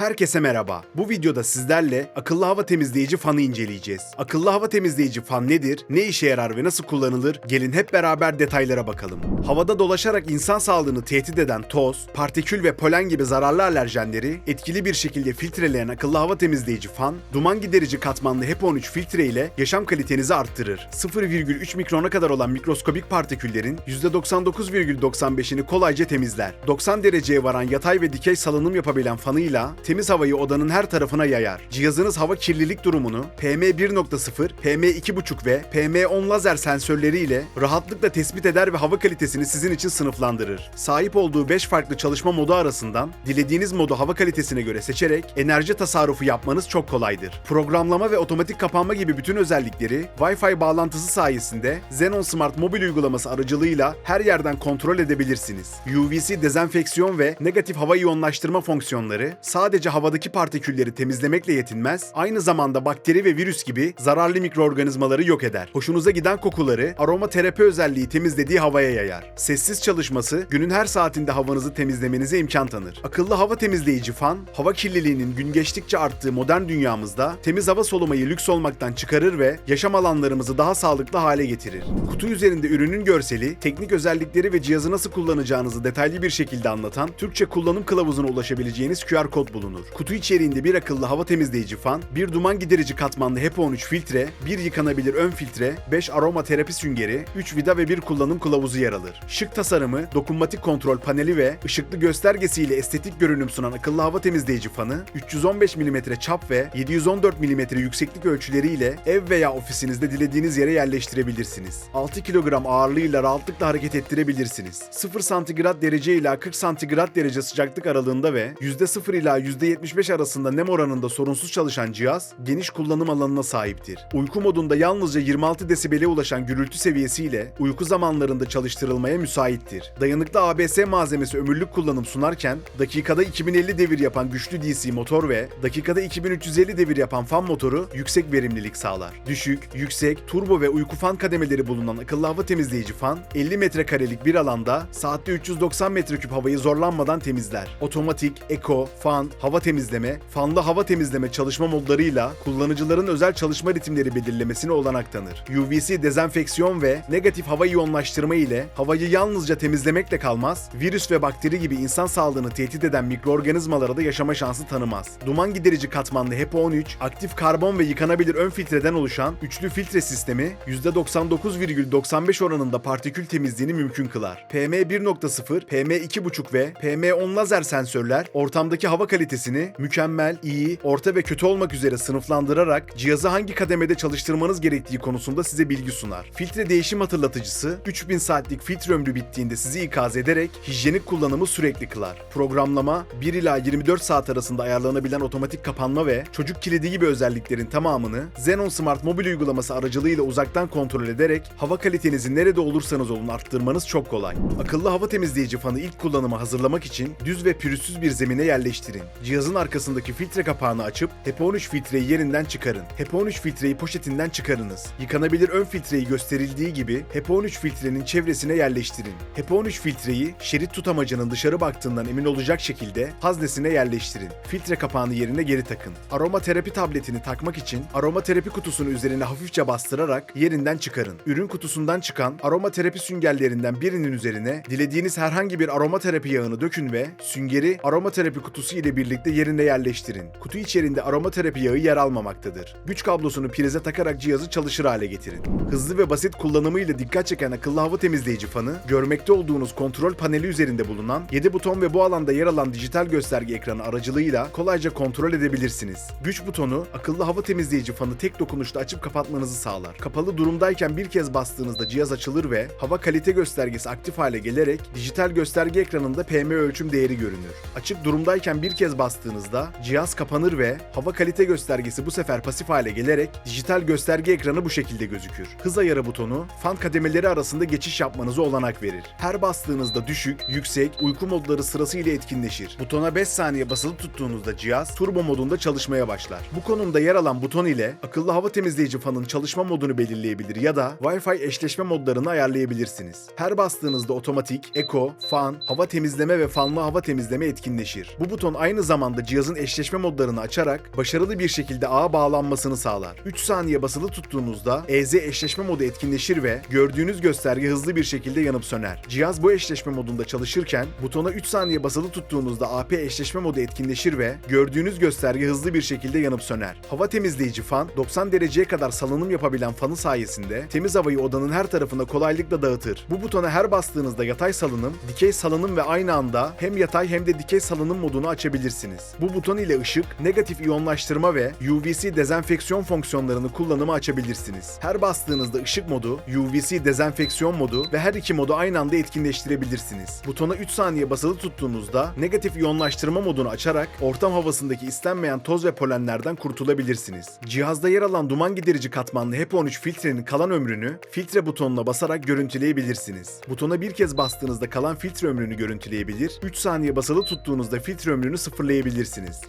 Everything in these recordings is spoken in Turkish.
Herkese merhaba. Bu videoda sizlerle akıllı hava temizleyici fanı inceleyeceğiz. Akıllı hava temizleyici fan nedir, ne işe yarar ve nasıl kullanılır? Gelin hep beraber detaylara bakalım. Havada dolaşarak insan sağlığını tehdit eden toz, partikül ve polen gibi zararlı alerjenleri etkili bir şekilde filtreleyen akıllı hava temizleyici fan, duman giderici katmanlı HEPA 13 filtre ile yaşam kalitenizi arttırır. 0,3 mikrona kadar olan mikroskobik partiküllerin %99,95'ini kolayca temizler. 90 dereceye varan yatay ve dikey salınım yapabilen fanıyla temiz havayı odanın her tarafına yayar. Cihazınız hava kirlilik durumunu PM1.0, PM2.5 ve PM10 lazer sensörleriyle rahatlıkla tespit eder ve hava kalitesini sizin için sınıflandırır. Sahip olduğu 5 farklı çalışma modu arasından dilediğiniz modu hava kalitesine göre seçerek enerji tasarrufu yapmanız çok kolaydır. Programlama ve otomatik kapanma gibi bütün özellikleri Wi-Fi bağlantısı sayesinde Xenon Smart mobil uygulaması aracılığıyla her yerden kontrol edebilirsiniz. UVC dezenfeksiyon ve negatif hava iyonlaştırma fonksiyonları sadece havadaki partikülleri temizlemekle yetinmez, aynı zamanda bakteri ve virüs gibi zararlı mikroorganizmaları yok eder. Hoşunuza giden kokuları aromaterapi özelliği temizlediği havaya yayar. Sessiz çalışması günün her saatinde havanızı temizlemenize imkan tanır. Akıllı hava temizleyici fan, hava kirliliğinin gün geçtikçe arttığı modern dünyamızda temiz hava solumayı lüks olmaktan çıkarır ve yaşam alanlarımızı daha sağlıklı hale getirir. Kutu üzerinde ürünün görseli, teknik özellikleri ve cihazı nasıl kullanacağınızı detaylı bir şekilde anlatan Türkçe kullanım kılavuzuna ulaşabileceğiniz QR kod bulunur. Kutu içeriğinde bir akıllı hava temizleyici fan, bir duman giderici katmanlı HEPA 13 filtre, bir yıkanabilir ön filtre, 5 aroma terapi süngeri, 3 vida ve bir kullanım kılavuzu yer alır. Şık tasarımı, dokunmatik kontrol paneli ve ışıklı göstergesiyle estetik görünüm sunan akıllı hava temizleyici fanı, 315 mm çap ve 714 mm yükseklik ölçüleriyle ev veya ofisinizde dilediğiniz yere yerleştirebilirsiniz. 6 kilogram ağırlığıyla rahatlıkla hareket ettirebilirsiniz. 0 santigrat derece ila 40 santigrat derece sıcaklık aralığında ve %0 ila %75 arasında nem oranında sorunsuz çalışan cihaz, geniş kullanım alanına sahiptir. Uyku modunda yalnızca 26 desibele ulaşan gürültü seviyesiyle uyku zamanlarında çalıştırılmaya müsaittir. Dayanıklı ABS malzemesi ömürlük kullanım sunarken, dakikada 2050 devir yapan güçlü DC motor ve dakikada 2350 devir yapan fan motoru yüksek verimlilik sağlar. Düşük, yüksek, turbo ve uyku fan kademeleri bulunan akıllı hava temizleyici fan, 50 metrekarelik bir alanda saatte 390 metreküp havayı zorlanmadan temizler. Otomatik, eko, fan, hava temizleme, fanlı hava temizleme çalışma modlarıyla kullanıcıların özel çalışma ritimleri belirlemesine olanak tanır. UVC dezenfeksiyon ve negatif hava iyonlaştırma ile havayı yalnızca temizlemekle kalmaz, virüs ve bakteri gibi insan sağlığını tehdit eden mikroorganizmalara da yaşama şansı tanımaz. Duman giderici katmanlı HEPA 13, aktif karbon ve yıkanabilir ön filtreden oluşan üçlü filtre sistemi %99,95 oranında partikül temizliğini mümkün kılar. PM1.0, PM2.5 ve PM10 lazer sensörler ortamdaki hava kalitesini mükemmel, iyi, orta ve kötü olmak üzere sınıflandırarak cihazı hangi kademede çalıştırmanız gerektiği konusunda size bilgi sunar. Filtre değişim hatırlatıcısı 3000 saatlik filtre ömrü bittiğinde sizi ikaz ederek hijyenik kullanımı sürekli kılar. Programlama 1 ila 24 saat arasında ayarlanabilen otomatik kapanma ve çocuk kilidi gibi özelliklerin tamamını Xenon Smart mobil uygulaması aracılığıyla uzaktan kontrol ederek hava kalitenizi nerede olursanız olun arttırmanız çok kolay. Akıllı hava temizleyici fanı ilk kullanıma hazırlamak için düz ve pürüzsüz bir zemine yerleştirin. Cihazın arkasındaki filtre kapağını açıp HEPA 13 filtreyi yerinden çıkarın. HEPA 13 filtreyi poşetinden çıkarınız. Yıkanabilir ön filtreyi gösterildiği gibi HEPA 13 filtrenin çevresine yerleştirin. HEPA 13 filtreyi şerit tutamacının dışarı baktığından emin olacak şekilde haznesine yerleştirin. Filtre kapağını yerine geri takın. Aroma terapi tabletini takmak için aroma terapi kutusunu üzerine hafifçe bastırarak yerinden çıkarın. Ürün kutusundan çıkan aroma terapi süngerlerinden birinin üzerine dilediğiniz herhangi bir aroma terapi yağını dökün ve süngeri aroma terapi kutusu ile birlikte yerine yerleştirin. Kutu içerisinde aroma terapi yağı yer almamaktadır. Güç kablosunu prize takarak cihazı çalışır hale getirin. Hızlı ve basit kullanımıyla dikkat çeken akıllı hava temizleyici fanı, görmekte olduğunuz kontrol paneli üzerinde bulunan 7 buton ve bu alanda yer alan dijital gösterge ekranı aracılığıyla kolayca kontrol edebilirsiniz. Güç butonu, akıllı hava temizleyici fanı tek dokunuşta açıp kapatmanızı sağlar. Kapalı durumdayken bir kez bastığınızda cihaz açılır ve hava kalite göstergesi aktif hale gelerek dijital gösterge ekranında PM ölçüm değeri görünür. Açık durumdayken bir kez bastığınızda cihaz kapanır ve hava kalite göstergesi bu sefer pasif hale gelerek dijital gösterge ekranı bu şekilde gözükür. Hız ayarı butonu fan kademeleri arasında geçiş yapmanıza olanak verir. Her bastığınızda düşük, yüksek, uyku modları sırasıyla etkinleşir. Butona 5 saniye basılı tuttuğunuzda cihaz turbo modunda çalışmaya başlar. Bu konumda yer alan buton ile akıllı hava temizleyici fanın çalışma modunu belirleyebilir ya da Wi-Fi eşleşme modlarını ayarlayabilirsiniz. Her bastığınızda otomatik, eko, fan, hava temizleme ve fanlı hava temizleme etkinleşir. Bu buton aynı zamanda cihazın eşleşme modlarını açarak başarılı bir şekilde ağa bağlanmasını sağlar. 3 saniye basılı tuttuğunuzda EZ eşleşme modu etkinleşir ve gördüğünüz gösterge hızlı bir şekilde yanıp söner. Cihaz bu eşleşme modunda çalışırken butona 3 saniye basılı tuttuğunuzda AP eşleşme modu etkinleşir ve gördüğünüz gösterge hızlı bir şekilde yanıp söner. Hava temizleyici fan 90 dereceye kadar salınım yapabilen fanı sayesinde temiz havayı odanın her tarafına kolaylıkla dağıtır. Bu butona her bastığınızda yatay salınım, dikey salınım ve aynı anda hem yatay hem de dikey salınım modunu açabilirsiniz. Bu buton ile ışık, negatif iyonlaştırma ve UVC dezenfeksiyon fonksiyonlarını kullanımı açabilirsiniz. Her bastığınızda ışık modu, UVC dezenfeksiyon modu ve her iki modu aynı anda etkinleştirebilirsiniz. Butona 3 saniye basılı tuttuğunuzda negatif iyonlaştırma modunu açarak ortam havasındaki istenmeyen toz ve polenlerden kurtulabilirsiniz. Cihazda yer alan duman giderici katmanlı HEPA13 filtrenin kalan ömrünü filtre butonuna basarak görüntüleyebilirsiniz. Butona bir kez bastığınızda kalan filtre ömrünü görüntüleyebilir, 3 saniye basılı tuttuğunuzda filtre ömrünü sıfırlayabilirsiniz.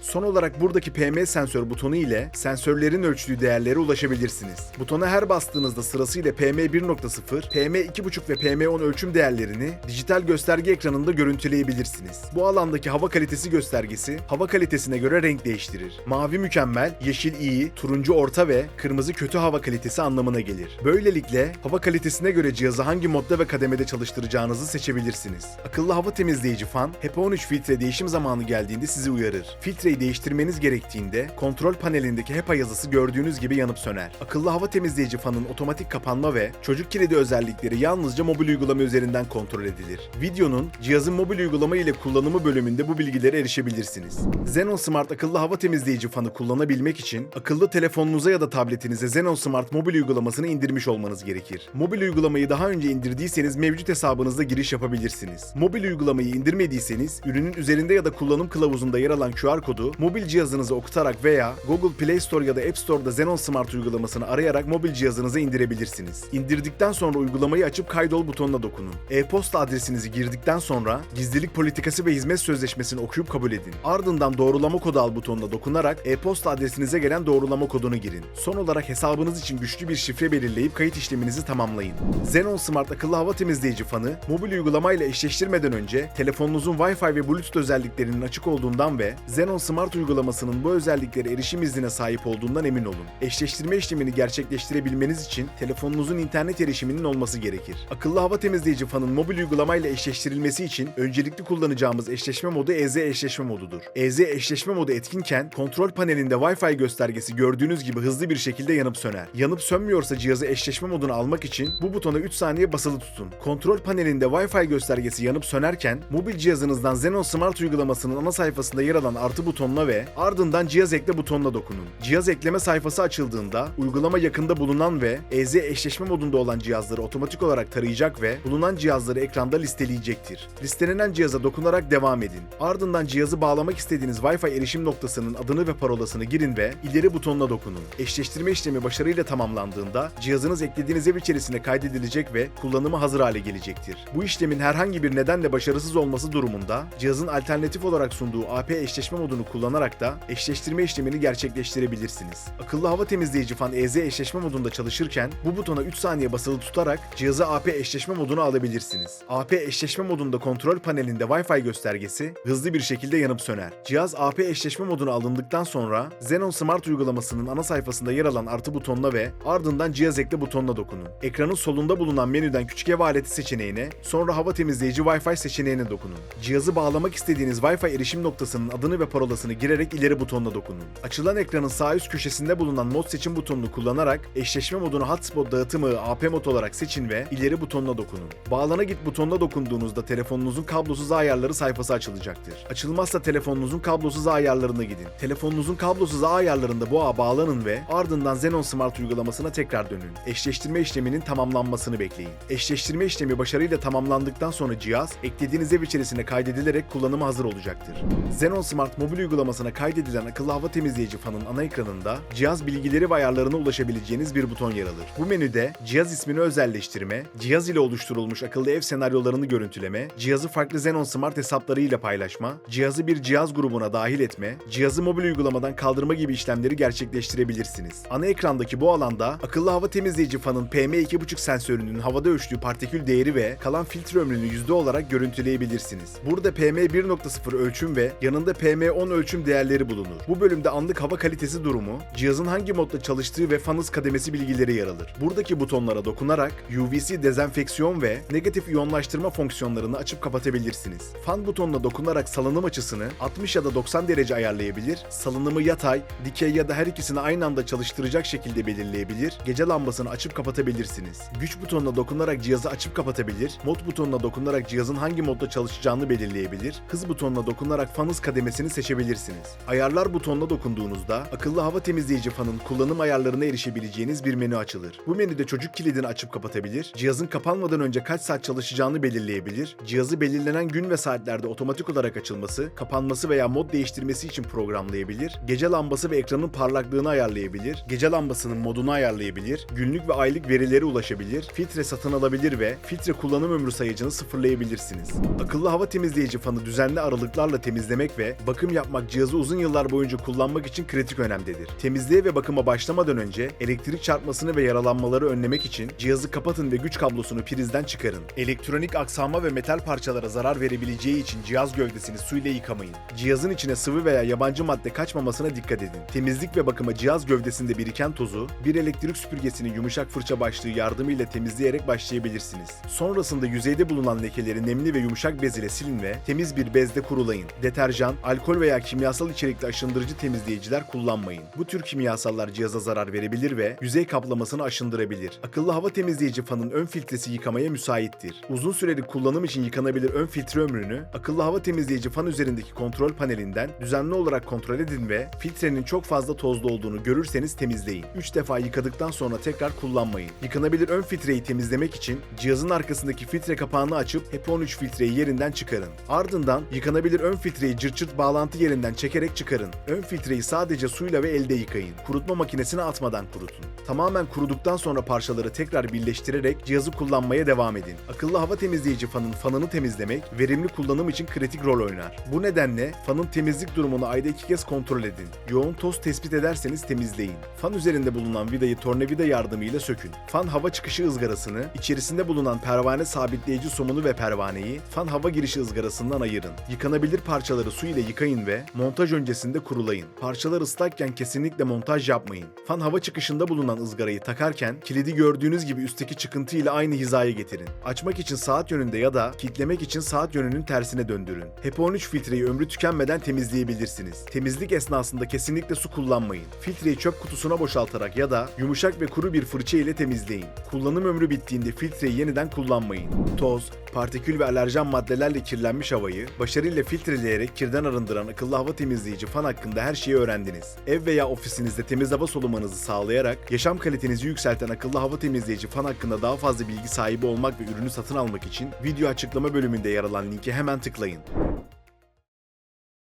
Son olarak buradaki PM sensör butonu ile sensörlerin ölçtüğü değerlere ulaşabilirsiniz. Butona her bastığınızda sırasıyla PM 1.0, PM 2.5 ve PM 10 ölçüm değerlerini dijital gösterge ekranında görüntüleyebilirsiniz. Bu alandaki hava kalitesi göstergesi hava kalitesine göre renk değiştirir. Mavi mükemmel, yeşil iyi, turuncu orta ve kırmızı kötü hava kalitesi anlamına gelir. Böylelikle hava kalitesine göre cihazı hangi modda ve kademede çalıştıracağınızı seçebilirsiniz. Akıllı hava temizleyici fan HEPA 13 filtre değişim zamanı geldiğinde sizi uyarır. Filtreyi değiştirmeniz gerektiğinde kontrol panelindeki HEPA yazısı gördüğünüz gibi yanıp söner. Akıllı hava temizleyici fanın otomatik kapanma ve çocuk kilidi özellikleri yalnızca mobil uygulama üzerinden kontrol edilir. Videonun cihazın mobil uygulama ile kullanımı bölümünde bu bilgilere erişebilirsiniz. Xenon Smart akıllı hava temizleyici fanı kullanabilmek için akıllı telefonunuza ya da tabletinize Xenon Smart mobil uygulamasını indirmiş olmanız gerekir. Mobil uygulamayı daha önce indirdiyseniz mevcut hesabınızda giriş yapabilirsiniz. Mobil uygulamayı indirmediyseniz ürünün üzerinde ya da kullanım kılavuzunda yer alan QR kodu mobil cihazınıza okutarak veya Google Play Store ya da App Store'da Xenon Smart uygulamasını arayarak mobil cihazınıza indirebilirsiniz. İndirdikten sonra uygulamayı açıp kaydol butonuna dokunun. E-posta adresinizi girdikten sonra gizlilik politikası ve hizmet sözleşmesini okuyup kabul edin. Ardından doğrulama kodu al butonuna dokunarak e-posta adresinize gelen doğrulama kodunu girin. Son olarak hesabınız için güçlü bir şifre belirleyip kayıt işleminizi tamamlayın. Xenon Smart akıllı hava temizleyici fanı mobil uygulamayla eşleştirmeden önce telefonunuzun Wi-Fi ve Bluetooth özelliklerinin açık olduğundan ve Xenon Smart uygulamasının bu özelliklere erişim iznine sahip olduğundan emin olun. Eşleştirme işlemini gerçekleştirebilmeniz için telefonunuzun internet erişiminin olması gerekir. Akıllı hava temizleyici fanın mobil uygulamayla eşleştirilmesi için öncelikli kullanacağımız eşleşme modu EZ eşleşme modudur. EZ eşleşme modu etkinken kontrol panelinde Wi-Fi göstergesi gördüğünüz gibi hızlı bir şekilde yanıp söner. Yanıp sönmüyorsa cihazı eşleşme moduna almak için bu butona 3 saniye basılı tutun. Kontrol panelinde Wi-Fi göstergesi yanıp sönerken mobil cihazınızdan Xenon Smart uygulamasının ana sayfasında yer alan artı butonuna ve ardından cihaz ekle butonuna dokunun. Cihaz ekleme sayfası açıldığında uygulama yakında bulunan ve EZ eşleşme modunda olan cihazları otomatik olarak tarayacak ve bulunan cihazları ekranda listeleyecektir. Listelenen cihaza dokunarak devam edin. Ardından cihazı bağlamak istediğiniz Wi-Fi erişim noktasının adını ve parolasını girin ve ileri butonuna dokunun. Eşleştirme işlemi başarıyla tamamlandığında cihazınız eklediğiniz ev içerisine kaydedilecek ve kullanıma hazır hale gelecektir. Bu işlemin herhangi bir nedenle başarısız olması durumunda cihazın alternatif olarak sunduğu AP eşleşme modunu kullanarak da eşleştirme işlemini gerçekleştirebilirsiniz. Akıllı hava temizleyici fan EZ eşleşme modunda çalışırken bu butona 3 saniye basılı tutarak cihazı AP eşleşme moduna alabilirsiniz. AP eşleşme modunda kontrol panelinde Wi-Fi göstergesi hızlı bir şekilde yanıp söner. Cihaz AP eşleşme moduna alındıktan sonra Xenon Smart uygulamasının ana sayfasında yer alan artı butonuna ve ardından cihaz ekle butonuna dokunun. Ekranın solunda bulunan menüden küçük ev aleti seçeneğine, sonra hava temizleyici Wi-Fi seçeneğine dokunun. Cihazı bağlamak istediğiniz Wi-Fi erişim noktasının adını ve parolasını girerek ileri butonuna dokunun. Açılan ekranın sağ üst köşesinde bulunan mod seçim butonunu kullanarak eşleşme modunu hotspot dağıtımı AP mod olarak seçin ve ileri butonuna dokunun. Bağlana git butonuna dokunduğunuzda telefonunuzun kablosuz ayarları sayfası açılacaktır. Açılmazsa telefonunuzun kablosuz ayarlarına gidin. Telefonunuzun kablosuz ayarlarında bu ağa bağlanın ve ardından Xenon Smart uygulamasına tekrar dönün. Eşleştirme işleminin tamamlanmasını bekleyin. Eşleştirme işlemi başarıyla tamamlandıktan sonra cihaz eklediğiniz ev içerisine kaydedilerek kullanıma hazır olacaktır. Xenon Smart mobil uygulamasına kaydedilen akıllı hava temizleyici fanın ana ekranında cihaz bilgileri ve ayarlarına ulaşabileceğiniz bir buton yer alır. Bu menüde cihaz ismini özelleştirme, cihaz ile oluşturulmuş akıllı ev senaryolarını görüntüleme, cihazı farklı Xenon Smart hesaplarıyla paylaşma, cihazı bir cihaz grubuna dahil etme, cihazı mobil uygulamadan kaldırma gibi işlemleri gerçekleştirebilirsiniz. Ana ekrandaki bu alanda akıllı hava temizleyici fanın PM2.5 sensörünün havada ölçtüğü partikül değeri ve kalan filtre ömrünü yüzde olarak görüntüleyebilirsiniz. Burada PM1.0 ölçüm ve yanıp Yanında PM10 ölçüm değerleri bulunur. Bu bölümde anlık hava kalitesi durumu, cihazın hangi modda çalıştığı ve fan hız kademesi bilgileri yer alır. Buradaki butonlara dokunarak UVC dezenfeksiyon ve negatif iyonlaştırma fonksiyonlarını açıp kapatabilirsiniz. Fan butonuna dokunarak salınım açısını 60 ya da 90 derece ayarlayabilir, salınımı yatay, dikey ya da her ikisini aynı anda çalıştıracak şekilde belirleyebilir, gece lambasını açıp kapatabilirsiniz. Güç butonuna dokunarak cihazı açıp kapatabilir, mod butonuna dokunarak cihazın hangi modda çalışacağını belirleyebilir, hız butonuna dokunarak fan hız kademesini seçebilirsiniz. Ayarlar butonuna dokunduğunuzda akıllı hava temizleyici fanın kullanım ayarlarına erişebileceğiniz bir menü açılır. Bu menüde çocuk kilidini açıp kapatabilir, cihazın kapanmadan önce kaç saat çalışacağını belirleyebilir, cihazı belirlenen gün ve saatlerde otomatik olarak açılması, kapanması veya mod değiştirmesi için programlayabilir, gece lambası ve ekranın parlaklığını ayarlayabilir, gece lambasının modunu ayarlayabilir, günlük ve aylık verilere ulaşabilir, filtre satın alabilir ve filtre kullanım ömrü sayacını sıfırlayabilirsiniz. Akıllı hava temizleyici fanı düzenli aralıklarla temizlemek ve bakım yapmak cihazı uzun yıllar boyunca kullanmak için kritik önemdedir. Temizliğe ve bakıma başlamadan önce elektrik çarpmasını ve yaralanmaları önlemek için cihazı kapatın ve güç kablosunu prizden çıkarın. Elektronik aksama ve metal parçalara zarar verebileceği için cihaz gövdesini su ile yıkamayın. Cihazın içine sıvı veya yabancı madde kaçmamasına dikkat edin. Temizlik ve bakıma cihaz gövdesinde biriken tozu bir elektrik süpürgesinin yumuşak fırça başlığı yardımıyla temizleyerek başlayabilirsiniz. Sonrasında yüzeyde bulunan lekeleri nemli ve yumuşak bez ile silin ve temiz bir bezde kurulayın. Deterjan, alkol veya kimyasal içerikli aşındırıcı temizleyiciler kullanmayın. Bu tür kimyasallar cihaza zarar verebilir ve yüzey kaplamasını aşındırabilir. Akıllı hava temizleyici fanın ön filtresi yıkamaya müsaittir. Uzun süreli kullanım için yıkanabilir ön filtre ömrünü akıllı hava temizleyici fan üzerindeki kontrol panelinden düzenli olarak kontrol edin ve filtrenin çok fazla tozlu olduğunu görürseniz temizleyin. 3 defa yıkadıktan sonra tekrar kullanmayın. Yıkanabilir ön filtreyi temizlemek için cihazın arkasındaki filtre kapağını açıp HEPA-13 filtreyi yerinden çıkarın. Ardından yıkanabilir ön filtreyi cırt cırt bağlantı yerinden çekerek çıkarın. Ön filtreyi sadece suyla ve elde yıkayın. Kurutma makinesine atmadan kurutun. Tamamen kuruduktan sonra parçaları tekrar birleştirerek cihazı kullanmaya devam edin. Akıllı hava temizleyici fanın fanını temizlemek verimli kullanım için kritik rol oynar. Bu nedenle fanın temizlik durumunu ayda iki kez kontrol edin. Yoğun toz tespit ederseniz temizleyin. Fan üzerinde bulunan vidayı tornavida yardımıyla sökün. Fan hava çıkışı ızgarasını, içerisinde bulunan pervane sabitleyici somunu ve pervaneyi fan hava girişi ızgarasından ayırın. Yıkanabilir parçaları su ile yıkayın ve montaj öncesinde kurulayın. Parçalar ıslakken kesinlikle montaj yapmayın. Fan hava çıkışında bulunan ızgarayı takarken kilidi gördüğünüz gibi üstteki çıkıntı ile aynı hizaya getirin. Açmak için saat yönünde ya da kilitlemek için saat yönünün tersine döndürün. HEPA-13 filtreyi ömrü tükenmeden temizleyebilirsiniz. Temizlik esnasında kesinlikle su kullanmayın. Filtreyi çöp kutusuna boşaltarak ya da yumuşak ve kuru bir fırça ile temizleyin. Kullanım ömrü bittiğinde filtreyi yeniden kullanmayın. Toz, partikül ve alerjen maddelerle kirlenmiş havayı başarıyla filtreleyerek kirden arındıran akıllı hava temizleyici fan hakkında her şeyi öğrendiniz. Ev veya ofisinizde temiz hava solumanızı sağlayarak yaşam kalitenizi yükselten akıllı hava temizleyici fan hakkında daha fazla bilgi sahibi olmak ve ürünü satın almak için video açıklama bölümünde yer alan linke hemen tıklayın.